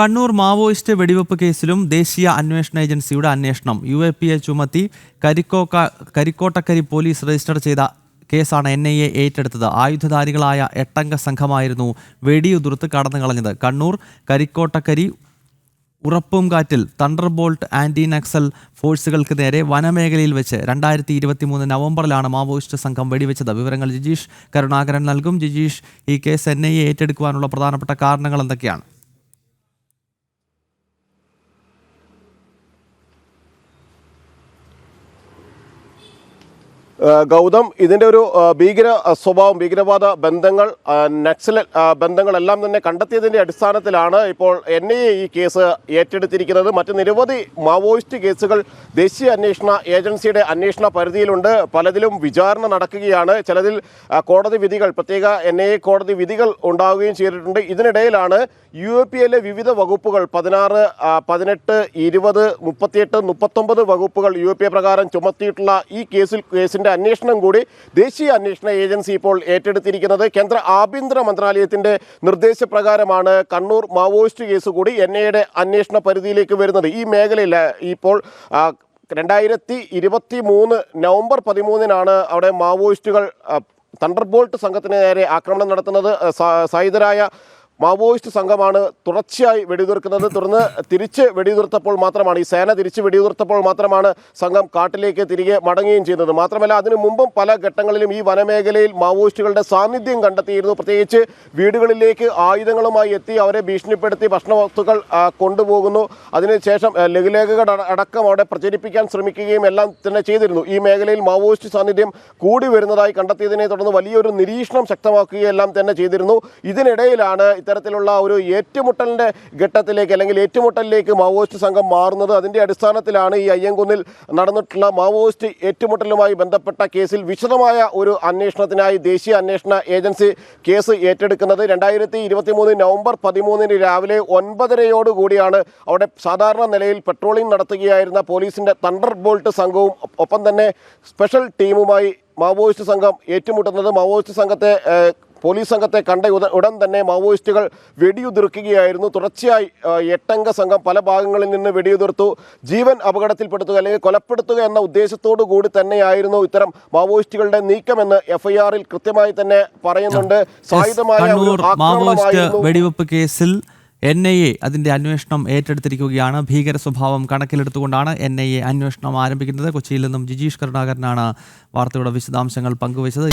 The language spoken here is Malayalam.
കണ്ണൂർ മാവോയിസ്റ്റ് വെടിവെപ്പ് കേസിലും ദേശീയ അന്വേഷണ ഏജൻസിയുടെ അന്വേഷണം. യു എ പി എ ചുമത്തി കരിക്കോക്ക കരിക്കോട്ടക്കരി പോലീസ് രജിസ്റ്റർ ചെയ്ത കേസാണ് എൻ ഐ എ ഏറ്റെടുത്തത്. ആയുധധാരികളായ എട്ടംഗ സംഘമായിരുന്നു വെടിയുതിർത്ത് കടന്നു കളഞ്ഞത് കണ്ണൂർ കരിക്കോട്ടക്കരി ഉറപ്പുംകാറ്റിൽ തണ്ടർ ബോൾട്ട് ആന്റി നക്സൽ ഫോഴ്സുകൾക്ക് നേരെ വനമേഖലയിൽ വെച്ച് രണ്ടായിരത്തി ഇരുപത്തി മൂന്ന് നവംബറിലാണ് മാവോയിസ്റ്റ് സംഘം വെടിവെച്ചത്. വിവരങ്ങൾ ജിജീഷ് കരുണാകരൻ നൽകും. ജിജീഷ് ഈ കേസ് എൻ ഐ ഏറ്റെടുക്കുവാനുള്ള പ്രധാനപ്പെട്ട കാരണങ്ങൾ എന്തൊക്കെയാണ്? ഗൗതം ഇതിന്റെ ഒരു ഭീകര സ്വഭാവം ഭീകരവാദ ബന്ധങ്ങൾ നക്സൽ ബന്ധങ്ങളെല്ലാം തന്നെ കണ്ടെത്തിയതിന്റെ അടിസ്ഥാനത്തിലാണ് ഇപ്പോൾ എൻ ഐ എ ഈ കേസ് ഏറ്റെടുത്തിരിക്കുന്നത്. മറ്റ് നിരവധി മാവോയിസ്റ്റ് കേസുകൾ ദേശീയ അന്വേഷണ ഏജൻസിയുടെ അന്വേഷണ പരിധിയിലുണ്ട്. പലതിലും വിചാരണ നടക്കുകയാണ്. ചിലതിൽ കോടതി വിധികൾ പ്രത്യേക എൻ ഐ എ കോടതി വിധികൾ ഉണ്ടാവുകയും ചെയ്തിട്ടുണ്ട്. ഇതിനിടയിലാണ് യു എ പി എയിലെ വിവിധ വകുപ്പുകൾ പതിനാറ് പതിനെട്ട് ഇരുപത് മുപ്പത്തിയെട്ട് മുപ്പത്തൊമ്പത് വകുപ്പുകൾ യു എ പി എ പ്രകാരം ചുമത്തിയിട്ടുള്ള ഈ കേസിൽ കേസിന്റെ അന്വേഷണം കൂടി ദേശീയ അന്വേഷണ ഏജൻസി ഇപ്പോൾ ഏറ്റെടുത്തിരിക്കുന്നത്. കേന്ദ്ര ആഭ്യന്തര മന്ത്രാലയത്തിന്റെ നിർദ്ദേശപ്രകാരമാണ് കണ്ണൂർ മാവോയിസ്റ്റ് കേസ് കൂടി എൻ ഐയുടെ അന്വേഷണ പരിധിയിലേക്ക് വരുന്നത്. ഈ മേഖലയിൽ ഇപ്പോൾ രണ്ടായിരത്തി ഇരുപത്തി മൂന്ന് നവംബർ പതിമൂന്നിനാണ് അവിടെ മാവോയിസ്റ്റുകൾ തണ്ടർബോൾട്ട് സംഘത്തിന് നേരെ ആക്രമണം നടത്തുന്നത്. സായുധരായ മാവോയിസ്റ്റ് സംഘമാണ് തുടർച്ചയായി വെടിയുതിർക്കുന്നത്. തുടർന്ന് തിരിച്ച് വെടിയുതിർത്തപ്പോൾ മാത്രമാണ് ഈ സേന തിരിച്ച് വെടിയുതിർത്തപ്പോൾ മാത്രമാണ് സംഘം കാട്ടിലേക്ക് തിരികെ മടങ്ങുകയും ചെയ്യുന്നത്. മാത്രമല്ല അതിനു മുമ്പും പല ഘട്ടങ്ങളിലും ഈ വനമേഖലയിൽ മാവോയിസ്റ്റുകളുടെ സാന്നിധ്യം കണ്ടെത്തിയിരുന്നു. പ്രത്യേകിച്ച് വീടുകളിലേക്ക് ആയുധങ്ങളുമായി എത്തി അവരെ ഭീഷണിപ്പെടുത്തി ഭക്ഷണവസ്തുക്കൾ കൊണ്ടുപോകുന്നു. അതിനുശേഷം ലഘുലേഖകൾ അടക്കം അവിടെ പ്രചരിപ്പിക്കാൻ ശ്രമിക്കുകയും എല്ലാം തന്നെ ചെയ്തിരുന്നു. ഈ മേഖലയിൽ മാവോയിസ്റ്റ് സാന്നിധ്യം കൂടി വരുന്നതായി കണ്ടെത്തിയതിനെ തുടർന്ന് വലിയൊരു നിരീക്ഷണം ശക്തമാക്കുകയെല്ലാം തന്നെ ചെയ്തിരുന്നു. ഇതിനിടയിലാണ് ഇത്തരത്തിലുള്ള ഒരു ഏറ്റുമുട്ടലിന്റെ ഘട്ടത്തിലേക്ക് അല്ലെങ്കിൽ ഏറ്റുമുട്ടലിലേക്ക് മാവോയിസ്റ്റ് സംഘം മാറുന്നത് അതിന്റെ അടിസ്ഥാനത്തിലാണ് ഈ അയ്യങ്കുന്നിൽ നടന്നിട്ടുള്ള മാവോയിസ്റ്റ് ഏറ്റുമുട്ടലുമായി ബന്ധപ്പെട്ട കേസിൽ വിശദമായ ഒരു അന്വേഷണത്തിനായി ദേശീയ അന്വേഷണ ഏജൻസി കേസ് ഏറ്റെടുക്കുന്നത്. രണ്ടായിരത്തി ഇരുപത്തി മൂന്ന് നവംബർ പതിമൂന്നിന് രാവിലെ ഒൻപതരയോടുകൂടിയാണ് അവിടെ സാധാരണ നിലയിൽ പെട്രോളിംഗ് നടത്തുകയായിരുന്ന പോലീസിന്റെ തണ്ടർ ബോൾട്ട് സംഘവും ഒപ്പം തന്നെ സ്പെഷ്യൽ ടീമുമായി മാവോയിസ്റ്റ് സംഘം ഏറ്റുമുട്ടുന്നത്. മാവോയിസ്റ്റ് സംഘത്തെ പോലീസ് സംഘത്തെ കണ്ട ഉടൻ തന്നെ മാവോയിസ്റ്റുകൾ വെടിയുതിർക്കുകയായിരുന്നു. തുടർച്ചയായി എട്ടംഗ സംഘം പല ഭാഗങ്ങളിൽ നിന്ന് വെടിയുതിർത്തു. ജീവൻ അപകടത്തിൽപ്പെടുത്തുക അല്ലെങ്കിൽ കൊലപ്പെടുത്തുക എന്ന ഉദ്ദേശത്തോടു കൂടി തന്നെയായിരുന്നു ഇത്തരം മാവോയിസ്റ്റുകളുടെ നീക്കമെന്ന് എഫ്ഐആറിൽ കൃത്യമായി തന്നെ പറയുന്നുണ്ട്. സായുധമായ മാവോയിസ്റ്റ് വെടിവെപ്പ് കേസിൽ എൻ ഐ എ അതിന്റെ അന്വേഷണം ഏറ്റെടുത്തിരിക്കുകയാണ്. ഭീകര സ്വഭാവം കണക്കിലെടുത്തുകൊണ്ടാണ് എൻ ഐ എ അന്വേഷണം ആരംഭിക്കുന്നത്. കൊച്ചിയിൽ നിന്നും ജിജീഷ് കരുണാകരനാണ് വാർത്തയുടെ വിശദാംശങ്ങൾ പങ്കുവച്ചത്.